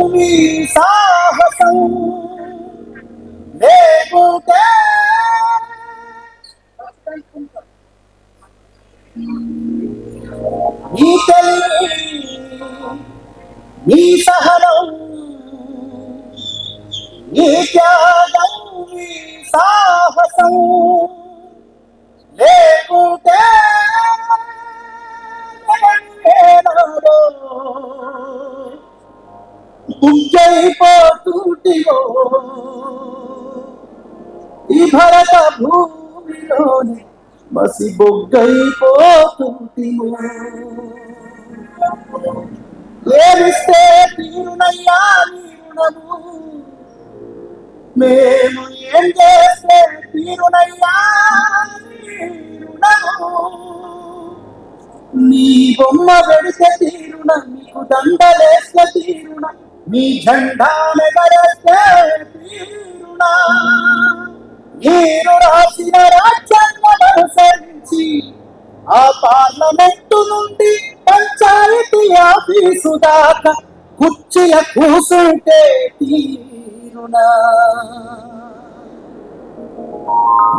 قومي ساحسا ليبوك ميتلي مي ఈ భరత భూమిలోని మసి బొగ్గైపోతుంటివో ఏమిస్తే తీరునయ్యా నీ మేము ఏం చేస్తే తీరునయ్యా నీ నీ బొమ్మ పెడితే తీరున నీకు దండలేస్తే తీరున. నీ జెండా నెగరేస్తే మీరు రాసిన రాజ్యాంగం ఆ పార్లమెంటు నుండి పంచాయతీ ఆఫీసు దాకా కుర్చీల కూసుంటే తీరునా.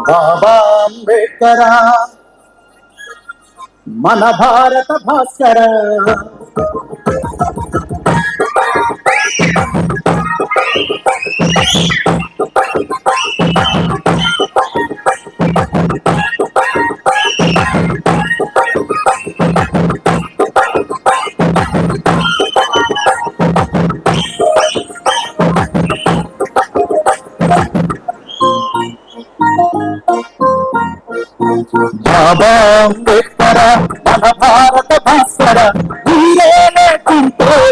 బాబా అంబేద్కరా మన భారత భాస్కర. బాబా అంబేద్కర మన భారత భాస్కర మీరే మేమైపోతున్నాం.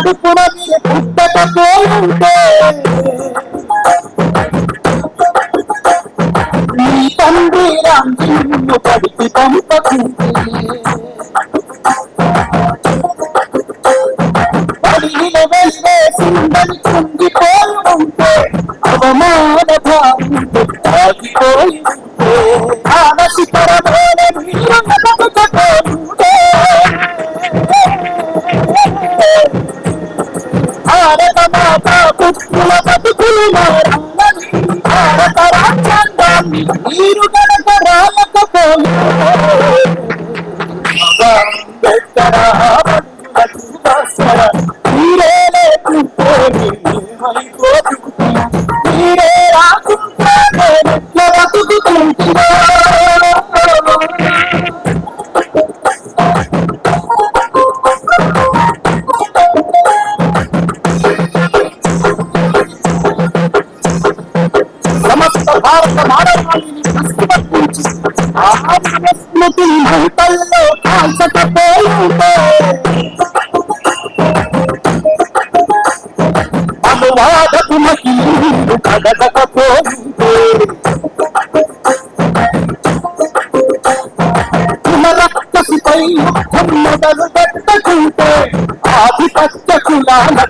భావి కడుపున మీరు నీ తండ్రి పంపకుంటే అవమాన తాగిపోయి భారత మాత పుత్రుల బతుకులు మారాలని భారత రాజ్యాంగాన్ని మీరు కనుక రాలకపోయి స్మృతి మంటల్లో కాల్చకపోయింటే అనువాదకు మహిళలు కదగకపోయింటే పునరక్కసిపై మొదలు పెట్టకుంటే ఆధిపత్య కులాలకు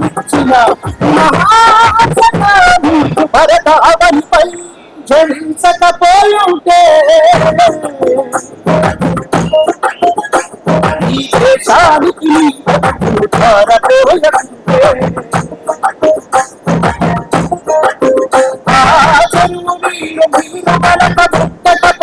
జయించిన మహాసనాలు భరతావనిపై జయించకపోయుంటే ఈ దేశానికి భారతోయంటే ఆ జన్ముని మీరు మరపడు